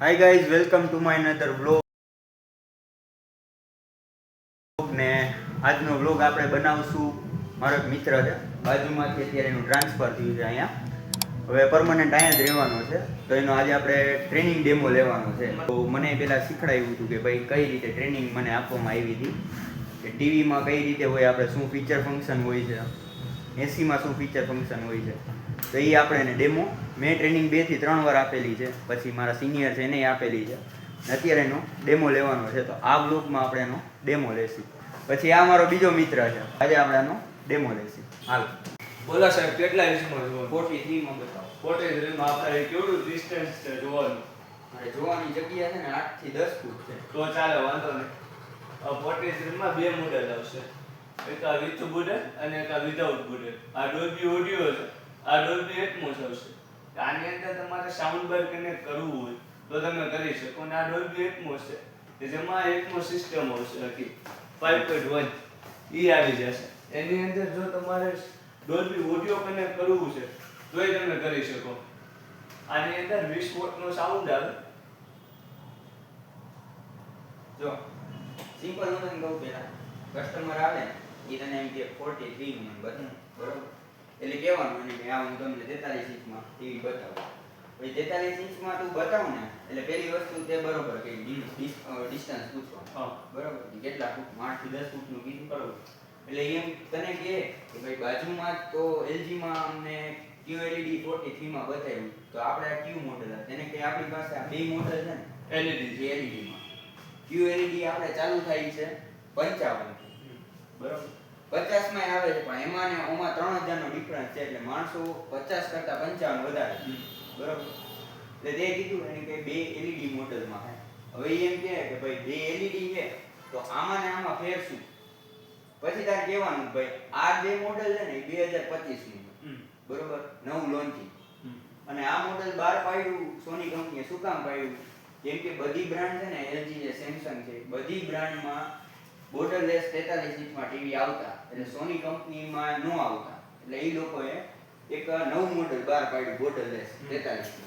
Hi guys welcome to my another vlog ને આજનો vlog આપણે બનાવશું. મારો મિત્ર છે. બાજુમાંથી અત્યારે એનું ટ્રાન્સફર થયું છે અહીંયા. હવે પરમનન્ટ અહીંયા જ રહેવાનો છે. તો એનો આજે આપણે ટ્રેનિંગ ડેમો લેવાનો છે. તો મને પહેલાં શીખડાવ્યું હતું કે ભાઈ કઈ રીતે ટ્રેનિંગ મને આપવામાં આવી હતી. કે ટીવીમાં કઈ રીતે હોય, આપણે શું ફીચર ફંક્શન હોય છે. એસીમાં શું ફીચર ફંક્શન હોય છે? તો એ આપણે એને ડેમો મેં ટ્રેનિંગ બેથી ત્રણ વાર આપેલી છે. પછી મારા સિનિયર છે એને આપેલી છે. ને અત્યારે એનો ડેમો લેવાનો છે. તો આ બ્લોકમાં આપણે એનો ડેમો લેશું. પછી આ મારો બીજો મિત્ર છે. આજે આપણે એનો ડેમો લેશું. હાલ. બોલો સાહેબ કેટલા ઇંચમાં જોવાનું ફોર્ટી થ્રીમાં બતાવો. ફોર્ટી થ્રીમાં આપણે કેવડું ડિસ્ટન્સ છે જોવાનું? મારે જોવાની જગ્યા છે ને આઠથી દસ ફૂટ છે. તો ચાલે વાંધો નહીં. ફોર્ટી થ્રીમાં બે મોડેલ આવશે. એક આ વિથ બુડન અને એક આ વિધાઉટ બુડન આ ડોલ્બી ઓડિયો છે. આ ડોલ્બી એટમોસ આવશે. આની અંદર તમારે સાઉન્ડ બાર કનેક્ટ કરવું હોય, તો તમે કરી શકો. અને આ ડોલ્બી એટમોસ છે. કે જેમાં એટમોસ સિસ્ટમ આવશે આખી. 5.1 ઈ આવી જશે. એની અંદર જો તમારે ડોલ્બી ઓડિયો કનેક્ટ કરવું છે, તોય તમે કરી શકો. આની અંદર વીસ વોટનો સાઉન્ડ આવે. જો. સિમ્પલનું કહું પેલા કસ્ટમર આવે. એ તને એમ કે ફોર્ટી થ્રી મને બતાવ બરોબર? એટલે કહેવાનું એને કે આ હું તમને તેતાલીસ ઇંચમાં ટીવી બતાવું. પછી તેતાલીસ ઇંચમાં તું બતાવ ને એટલે પહેલી વસ્તુ તે બરોબર કે ડિસ્ટન્સ પૂછવા બરોબર? કેટલા ફૂટ? આઠથી દસ ફૂટનું કીધું બરોબર? એટલે એમ તને કહે કે ભાઈ બાજુમાં તો એલજીમાં અમને QLED 43 માં બતાવ્યું તો આપણે આ ક્યુ મોડેલ તેને કે આપણી પાસે આ બે મોડેલ છે ને LED LED માં. QLED આપણે ચાલુ થાય છે 55 બરોબર. 50 માં આવે છે પણ એમાં ને ઓમાં 3000 નો ડિફરન્સ છે એટલે માણસો 50 કરતા 55 વધારે. બરોબર. એટલે તે કીધું એને કે બે એલઈડી મોડલમાં હવે એમ કહે કે ભાઈ બે એલઈડી છે તો આમાં ને આમાં ફેર શું? પછી તારે કહેવાનું ભાઈ આ બે મોડલ છે ને એ 2025 નું છે. હમ. બરોબર? નવું લોન્ચિંગ. અને આ મોડેલ બહાર પાડ્યું સોની કંપનીએ શું કામ પાડ્યું? કેમ કે બધી બ્રાન્ડ છે ને એલજી છે સેમસંગ છે બધી બ્રાન્ડમાં બોર્ડરલેસ 43 ઇંચમાં ટીવી આવતા એટલે સોની કંપનીમાં ન આવતા. એટલે એ લોકોએ એક નવું મોડલ બહાર પાડ્યું બોર્ડરલેસ 43 માં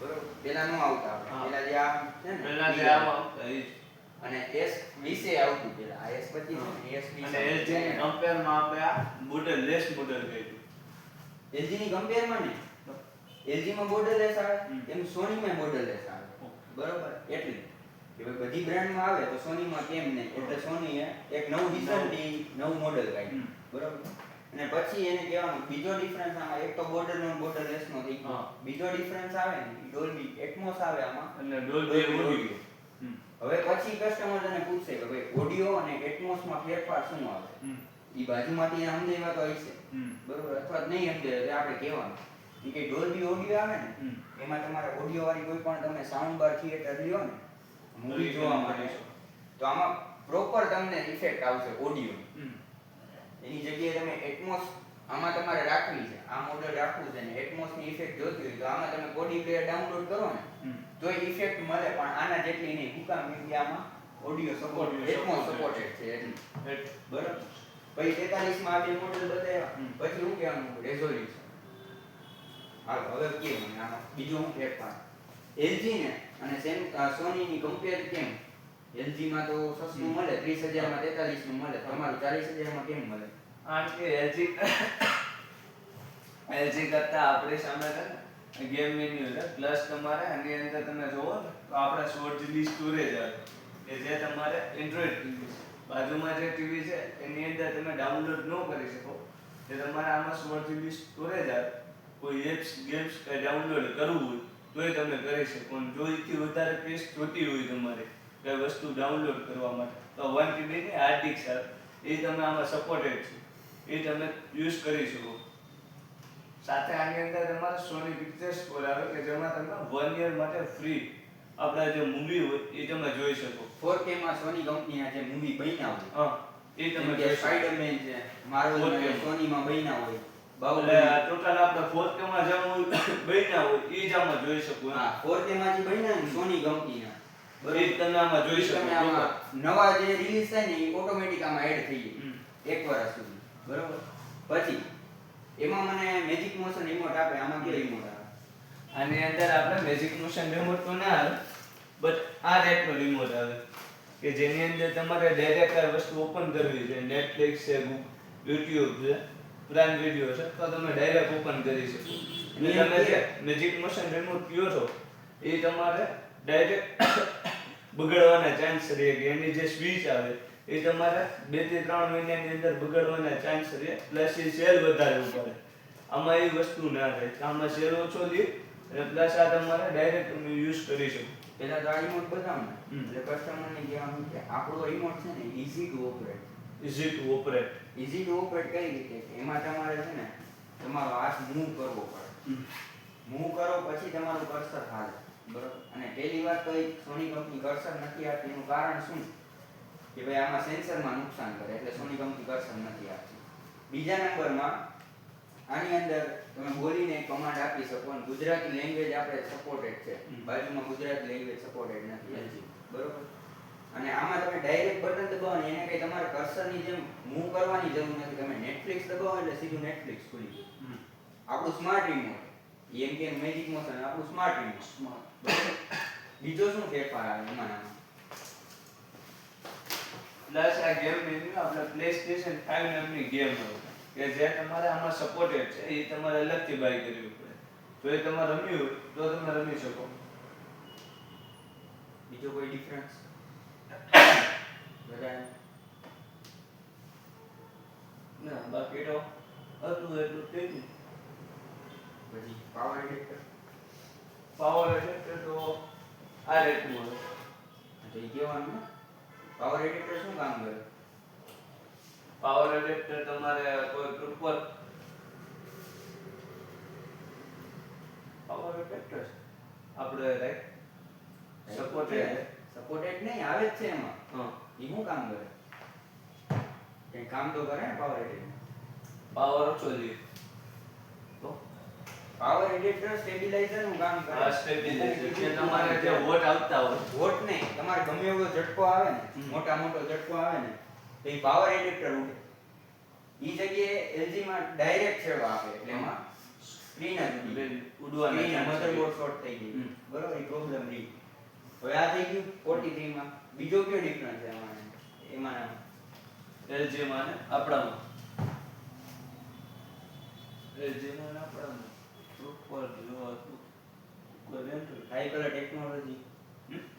બરોબર. પેલા ન આવતા. પેલા જે આમ પહેલા જે. આમાં. અને એસ વીસે આવતું પેલા. આ S 25 છે ને S 20 અને એસ જે કમ્પેરમાં આપણે આ બોર્ડરલેસ લેસ મોડેલ કહ્યું એલજી ની કમ્પેરમાં ને એલજી માં બોર્ડરલેસ આવે એમ સોની માં બોર્ડરલેસ આવે. બરોબર? એટલી. કે ભાઈ બધી બ્રાન્ડમાં આવે તો સોનીમાં કેમ નહીં? એટલે સોનીએ એક નવું રિસન્ટલી નવું મોડેલ કાઢ્યું. બરોબર? અને પછી એને કહેવાનું બીજો ડિફરન્સ આમાં એક તો બોર્ડર નો બોર્ડરલેસ નો થઈ ગયો. બીજો ડિફરન્સ આવે ને ડોલ્બી એટમોસ આવે આમાં. અને ડોલ્બી ઓડિયો હવે પછી કસ્ટમર તને પૂછશે કે ભાઈ ઓડિયો અને એટમોસમાં ફેરફાર શું આવે. ઈ બાજુમાંથી સમજાવ્યા તો હશે. બરોબર? અથવા નહીં સમજાય એટલે આપણે કહેવાનું. કે ડોલ્બી ઓડિયો આવે ને. એમાં તમારે ઓડિયો વાળી કોઈ પણ તમે સાઉન્ડ બાર થિયેટર લ્યો ને મૂવી જોવા માટે તો આમાં પ્રોપર તમને ઇફેક્ટ આવશે ઓડિયો એની જગ્યાએ તમે એટમોસ આમાં તમારે રાખવી છે. આ મોડેલ રાખવું છે ને એટમોસની ઇફેક્ટ જોતી હોય તો આમાં તમે કોડી પ્લેયર ડાઉનલોડ કરો ને તો ઇફેક્ટ મળે. પણ આના જેટલી નહીં. શું મીડિયામાં ઓડિયો સપોર્ટ એટમોસ સપોર્ટેડ છે. એટલી બરાબર. પછી 43 માં આ બે મોડેલ બતાવ્યા. પછી શું કહેવાનું રેઝોલ્યુશન હાલો હવે કે મને આમાં? બીજું હું ફેરફાર એલજી ને અને સેમ સોનીની કમ્પેર કેમ? એલજીમાં તો સસ્તું મળે ત્રીસ હજારમાં તેતાલીસનું મળે તમારું ચાલીસ હજારમાં કેમ મળે? કારણ કે એલજી એલજી કરતા આપણે સામે છે ગેમ મેન્યુ છે પ્લસ તમારે આની અંદર તમે જોવો ને તો આપણે સોળ જીબી સ્ટોરેજ આવે કે જે તમારે એન્ડ્રોઈડ ટીવી બાજુમાં જે ટીવી છે એની અંદર તમે ડાઉનલોડ ન કરી શકો. જે તમારે આમાં સોળ જીબી સ્ટોરેજ આવે કોઈ એપ્સ ગેમ્સ ડાઉનલોડ કરવું હોય તોય તમે કરી શકો. અને જો એથી વધારે પેસ જોતી હોય તમારે કઈ વસ્તુ ડાઉનલોડ કરવા માટે. તો વન ટીબીની ડિસ્ક આવે એ તમે આમાં સપોર્ટેડ છે. એ તમે યુઝ કરી શકો. સાથે આની અંદર તમારે સોની પિક્ચર સ્કોર આવે કે જેમાં તમે વન યર માટે ફ્રી આપણા જે મૂવી હોય એ તમે જોઈ શકો. 4K માં સોની કંપનીના જે મૂવી બન્યા હોય હા એ તમે કે સ્પાઈડરમેન છે માર્વલ સોની માં. બન્યા હોય એટલે ટોટલ આપણે ફોર્થમાં જે બન્યા હોય એ જ આમાં જોઈ શકું. હા 4K માં જે બન્યા ને સોની કંપનીના. જ તમે આમાં જોઈ શકો તમે આમાં નવા જે રિલીઝ થાય ને એ ઓટોમેટિક આમાં એડ થઈ હમ. એક વર્ષ સુધી. બરોબર? પછી એમાં મને મેજિક મોશન રિમોટ આપે આમાં કયો રિમોટ આવે? આની અંદર આપણે મેજિક મોશન રિમોટ તો ના આવે બટ આ ટાઈપનો રિમોટ આવે. કે જેની અંદર તમારે ડાયરેક્ટ આ વસ્તુ ઓપન કરવી છે નેટફ્લિક્સ છે યુટ્યુબ છે. પ્રાઇમ વીડિયો છે તો તમે ડાયરેક્ટ ઓપન કરી શકો. અને તમે જે મેજિક મોશન રિમોટ કયો છો એ તમારે ડાયરેક્ટ બગડવાના ચાન્સ રહે કે એની જે સ્વિચ આવે એ તમારે બેથી ત્રણ મહિનાની અંદર બગડવાના ચાન્સ રહે પ્લસ એ સેલ વધારે ઉપર આમાં એ વસ્તુ ના રહે આમાં સેલ ઓછો લે અને પ્લસ આ તમારે ડાયરેક્ટ તમે યુઝ કરી શકો. પેલા તો આ રિમોટ બતાવો. એટલે કસ્ટમરને કહેવાનું કે આપણો રિમોટ છે ને easy to operate easy to operate easy to operate કઈ રીતે? એમાં તમારે છે ને તમારો હાથ મૂવ કરવો પડે. મૂવ કરો પછી તમારું કર્સર હાલે. બરોબર? અને પહેલી વાત તો સોની કંપની કર્સર નથી આપતી. એનું કારણ શું? કે ભાઈ આમાં સેન્સરમાં નુકસાન કરે એટલે સોની કંપની કર્સર નથી આપતી. બીજા નંબરમાં આની અંદર તમે બોલીને કમાન્ડ આપી શકો અને ગુજરાતી લેંગ્વેજ આપણે સપોર્ટેડ છે. બાજુમાં ગુજરાતી લેંગ્વેજ સપોર્ટેડ નથી. બરોબર? અને આમાં તમે ડાયરેક્ટ બટન દબાવો ને એને કઈ તમારે કર્સરની જેમ મૂવ કરવાની જરૂર નથી. તમે નેટફ્લિક્સ દબાવો એટલે સીધું નેટફ્લિક્સ ખુલી જાય આપણું સ્માર્ટ રિમોટ એમ કે મેજિક મોશન આપણું સ્માર્ટ રિમોટ બીજો શું ફેરફાર આવે એમાં પ્લસ આ ગેમ મેન્યુ આપણે પ્લેસ્ટેશન 5 નામની ગેમ હોય. કે જે તમારે આમાં સપોર્ટેડ છે એ તમારે અલગથી બાય કરવી પડે. તો એ તમારે રમ્યું તો તમે રમી શકો. બીજો કોઈ ડિફરન્સ બધા ના બાકી તો હતું એટલું તે પછી પાવર એડેપ્ટર તો આ રીતનું હોય તો એ કહેવાનું પાવર એડિક્ટર શું કામ કરે? પાવર એડેપ્ટર તમારે કોઈ પ્રોપર પાવર એડેપ્ટર આપણે રાઈટ? સપોર્ટેડ સપોર્ટેડ નહીં આવે જ છે એમાં. હા. એ શું કામ કરે? કઈ કામ તો કરે ને પાવર એડિક્ટર પાવર ઓછો લે. તો? પાવર એડિક્ટર સ્ટેબિલાઇઝરનું કામ કરે? સ્ટેબિલાઇઝર કે તમારે જે વોટ આવતા હોય. વોટ નહીં. તમારે ગમે એવો ઝટકો આવે ને મોટા મોટો ઝટકો આવે ને તો એ પાવર એડિક્ટર ઉઠે. ઈ જગ્યાએ એલજી માં ડાયરેક્ટ છેડો આપે એટલે એમાં સ્ક્રીન જ ઉડવાના મધરબોર્ડ શોર્ટ થઈ ગઈ. બરોબર એ પ્રોબ્લેમ રહી હવે આ થઈ ગયું 43 માં. બીજો કયો ડિફરન્સ છે એમાં? એમાં આમાં? માં ને આપણામાં LG માં આપણામાં સુપર જોવા હતું. કોઈ high colour technology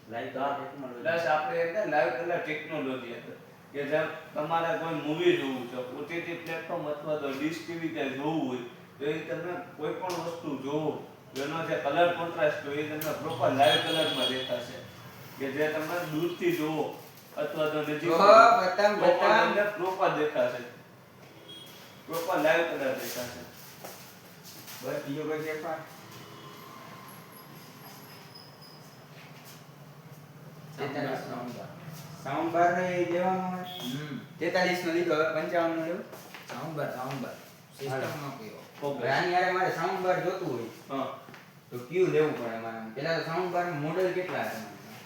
live colour technology plus આપણે એટલે લાઈવ કલર ટેકનોલોજી હતી. કે જેમ તમારે કોઈ મૂવી જોવું છે ઓટીટી પ્લેટફોર્મ અથવા તો ડીશ ટીવી કે જોવું હોય તો એ તમે કોઈ પણ વસ્તુ જોવો એનો જે કલર કોન્ટ્રાસ્ટ હોય એ તમને પ્રોપર લાઈવ કલરમાં દેખાશે. કે જે તમે દૂરથી જુઓ અથવા તો નજીક બતામ, બતામ. તમને પ્રોપર દેખાશે. પ્રોપર લાઈવ કલર દેખાશે. બસ બીજો કોઈ ફેરફાર સાઉન્ડ બાર ને એ દેવાનો હોય? હમ. 43 નો લીધો હવે 55 નો લેવો. Sound bar sound bar system નો કયો ઓકે હવે મારે સાઉન્ડ બાર જોતું હોય. હા. તો કયું લેવું પડે મારે પેલા તો સાઉન્ડ બાર મોડેલ કેટલા છે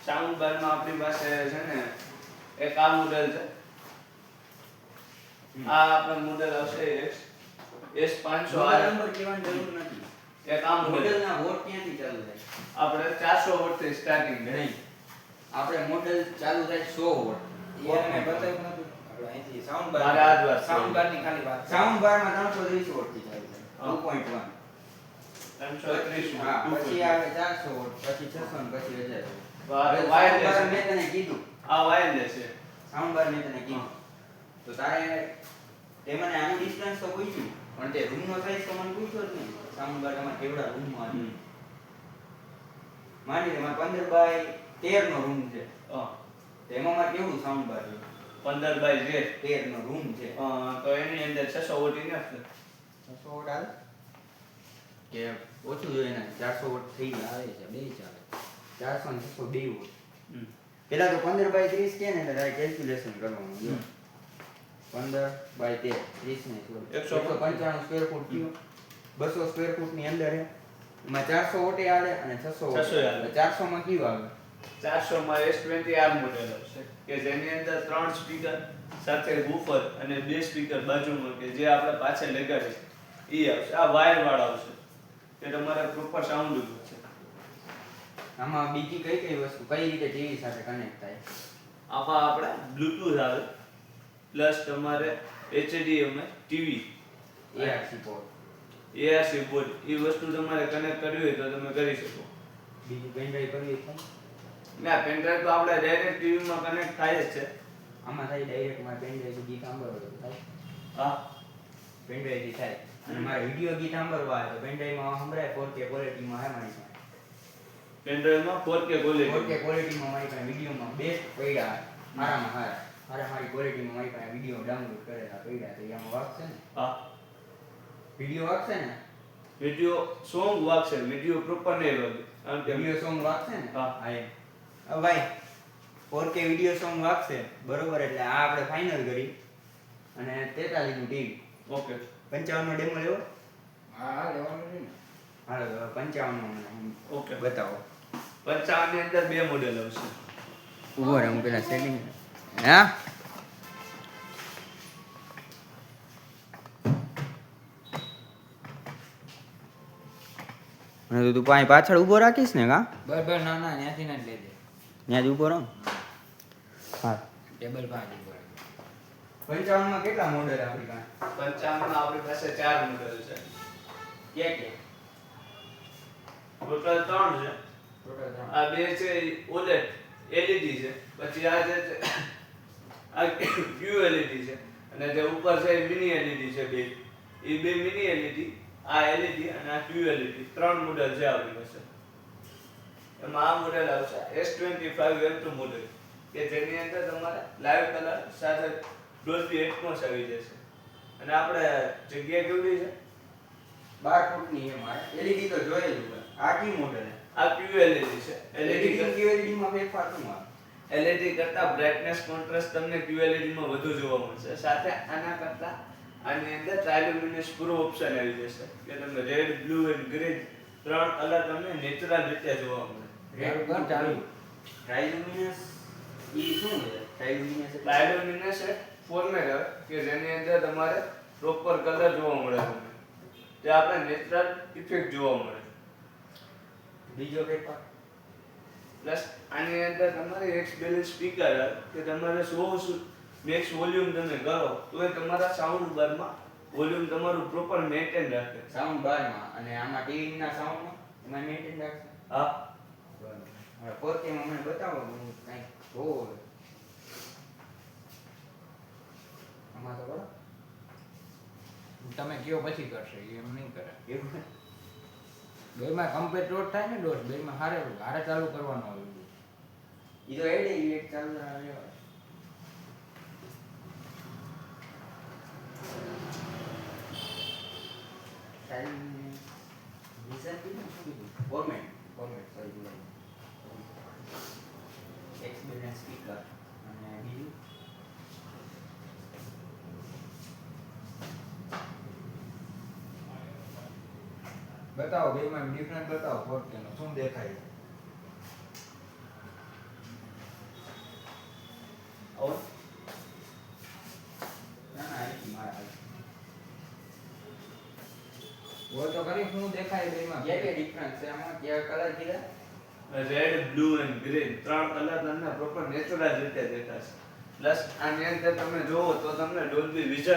સાઉન્ડ બારમાં આપણી પાસે છે ને એક આ મોડેલ છે. આ આપણો મોડેલ આવશે એસ એસ પાંચસો મોડેલ નંબર કહેવાની જરૂર નથી. એક આ મોડેલ મોડેલ ના વોટ ક્યાંથી ચાલુ થાય? આપણે ચારસો વોટથી સ્ટાર્ટિંગ છે નહીં. આપણે મોડેલ ચાલુ થાય 100 વોટ એ અમે બતાવ્યું નતું. આપણે અહીંથી સાઉન્ડ બાર મારે આ જ વાત છે. સાઉન્ડ બારની ખાલી વાત સાઉન્ડ બારમાં 330 વોટથી ચાલુ હા. થાય 2.1 ત્રણસો ત્રીસ હા પછી આવે 400 વોટ પછી 600 ને પછી 1000 વા- હવે wireless sound bar છે. મેં તને કીધું. આ વાયરલેસ છે સાઉન્ડ બાર મેં તને કીધું. તો તારે તે મને આનું ડિસ્ટન્સ તો પૂછ્યું પણ તે રૂમ નો સાઈઝ તો મને પૂછ્યો જ નહીં. સાઉન્ડ બાર તમારે કેવડા રૂમમાં છે માની લે મારે 15 બાય 13 નો રૂમ છે. હા. તેમાં મારે કેવું સાઉન્ડ બાર છે પંદર બાય જે? 13 નો રૂમ છે તો એની અંદર છસો વોટ ઇનફ છે. 600 વોટ આવે કે ઓછું જોઈએ ને ચારસો વોટ થઈ જાય આવે છે બે ચાલે. ચારસો ને છસો બે વોટ. પેલા તો 15 બાય 30 કે ને એટલે તારે કેલ્ક્યુલેશન કરવાનું જો. પંદર બાય 13 30 ને. એકસો 195 સ્ક્વેર ફૂટ થયું. બસો સ્ક્વેર ફૂટની અંદર હે એમાં ચારસો વોટે આવે અને 600 વોટે. 600 આવે. તો 400 માં કયું આવે? ચારસો માં એસ ટ્વેન્ટી આર મોડેલ આવશે કે જેની અંદર ત્રણ સ્પીકર સાથે બુફર અને બે સ્પીકર બાજુમાં કે જે આપણે પાછળ લગાડી છે એ આવશે. આ વાયર વાળા આવશે. કે તમારે પ્રોપર સાઉન્ડ છે. આમાં બીજી કઈ કઈ વસ્તુ કઈ રીતે ટીવી સાથે કનેક્ટ થાય? આમાં આપણે બ્લૂટૂથ આવે. પ્લસ તમારે HDMI TV ARC port ARC port એ વસ્તુ તમારે કનેક્ટ કરવી હોય તો તમે કરી શકો. બીજું પેન ડ્રાઈવ કરવી તો? ના પેનડ્રાઈવ તો આપણે ડાયરેક્ટ ટીવીમાં કનેક્ટ થાય જ છે. આમાં થાય ડાયરેક્ટ મારે પેન ડ્રાઈવ ગીત સાંભળવું થાય. હા. પેન ડ્રાઈવથી થાય. અને મારે વીડિયો ગીત સાંભળવા હોય તો પેનડ્રાઈવમાં સંભળાય ફોર કે ક્વોલિટીમાં હે મારી પાસે. પેનડ્રાઈવમાં 4K 4K ક્વોલિટી ક્વોલિટીમાં મારી પાસે વિડીયોમાં બેસ્ટ પડ્યા મારામાં હારા. મારે મારી ક્વોલિટીમાં મારી પાસે વીડિયો ડાઉનલોડ કરેલા પડ્યા તો એમાં વાગશે ને? હા. વીડિયો વાગશે ને? વિડિયો સોંગ વાગશે વિડિયો પ્રોપર નહીં વાગે કારણ કે વીડિયો સોંગ વાગશે ને? હા. હા ભાઈ 4K વીડિયો સોંગ વાગશે. બરોબર એટલે આ આપણે ફાઇનલ કરી. અને 43 નું ટીવી ઓકે. પંચાવનનો ડેમો લેવો? હા હા લેવાનું છે ને. હાલો હવે 55 નો મને ઓકે. બતાવો. પંચાવનની અંદર બે મોડેલ આવશે. ઊભો રહે હું પેલા સેટિંગ હા? મને તો તું પાણી પાછળ ઊભો રાખીશ ને કા? બસ ના ના ત્યાંથી ના જ લેજે. ત્યાં જ ઊભો રહો. હા. ટેબલ પાંચ ઉપર પંચાવનમાં કેટલા મોડેલ આપણી પાસે? પંચાવનમાં આપણી પાસે ચાર મોડેલ છે. ક્યાં કે ટોટલ ત્રણ છે. ટોટલ ત્રણ. આ બે છે ઓલેટ એલઈડી છે. પછી આ છે આ ક્યુ એલઈડી છે. અને જે ઉપર છે એ મિની એલઈડી છે બે. એ બે મિની એલઈડી આ એલઈડી અને આ ક્યુ એલઈડી ત્રણ મોડેલ છે આપણી પાસે. એમાં આ મોડેલ આવશે S twenty five M two model કે જેની અંદર તમારે લાઈવ કલર સાથે ડોલ્બી એટમોસ આવી જશે. અને આપણે જગ્યા કેવડી છે? બાર ફૂટની એ મારે એલઈડી તો જોયેલું આ કી મોડેલ આ ક્યુએલઈડી છે. એલઈડી એલઈડી QLED માં ફેરફાર શું આવે? એલઈડી કરતા બ્રાઇટનેસ કોન્ટ્રાસ્ટ તમને ક્યુએલઈડી માં વધુ જોવા મળશે. સાથે આના કરતા આની અંદર ટ્રાયલુમિનસ પ્રો ઓપ્શન આવી જશે. કે તમને રેડ બ્લુ એન્ડ ગ્રે ત્રણ કલર તમને નેચરલ રીતે જોવા મળે. રેડ કર, ચાલુ. ઈ શું છે? ટ્રાઇલ્યુમિનસ એટલે ટ્રાયલુમિનસ એક ફોર્મેટ કે જેની અંદર તમારે પ્રોપર કલર જોવા મળે તમને તે આપણે નેચરલ ઇફેક્ટ જોવા મળે બીજો પેપર પ્લસ આની અંદર તમારે એક્સ બેલેન્સ સ્પીકર કે તમારે સો મેક્સ વોલ્યુમ તમે કરો તો એ તમારા સાઉન્ડ બારમાં વોલ્યુમ તમારું પ્રોપર મેન્ટેન રાખે. સાઉન્ડ બારમાં અને આમાં ટીવીના સાઉન્ડમાં એમાં મેન્ટેન રાખશે? હા. બરાબર. હવે 4K માં મને બતાવો હું કંઈક જોવો આમાં તો બરાબર તમે કયો પછી કરશે એ એમ નહીં કરે. એવું? બેમાં કમ્પ્લીટ રોડ થાય ને દોસ્ત બેમાં હારે હારે ચાલુ કરવાનું આવે એ તો એડે ઈ એક ચાલુ આવ્યો ફોર્મેટ ફોર્મેટ સોરી બોલાય સ્પીકર અને બીજું? બતાવો બેમાં ડિફરન્સ બતાવો ફોર્કે નો. શું દેખાય? છે? ઓર ના ના એ મારા હાલ. બોલ તો કરી શું દેખાય બેમાં ક્યાં ક્યાં ડિફરન્સ છે? આમાં ક્યાં કલર કીધા? રેડ બ્લુ એન્ડ ગ્રીન ત્રણ કલર તમને પ્રોપર નેચરલ રીતે દેખાશે. પ્લસ આની અંદર તમે જોવો તો તમને ડોલ્બી વિઝન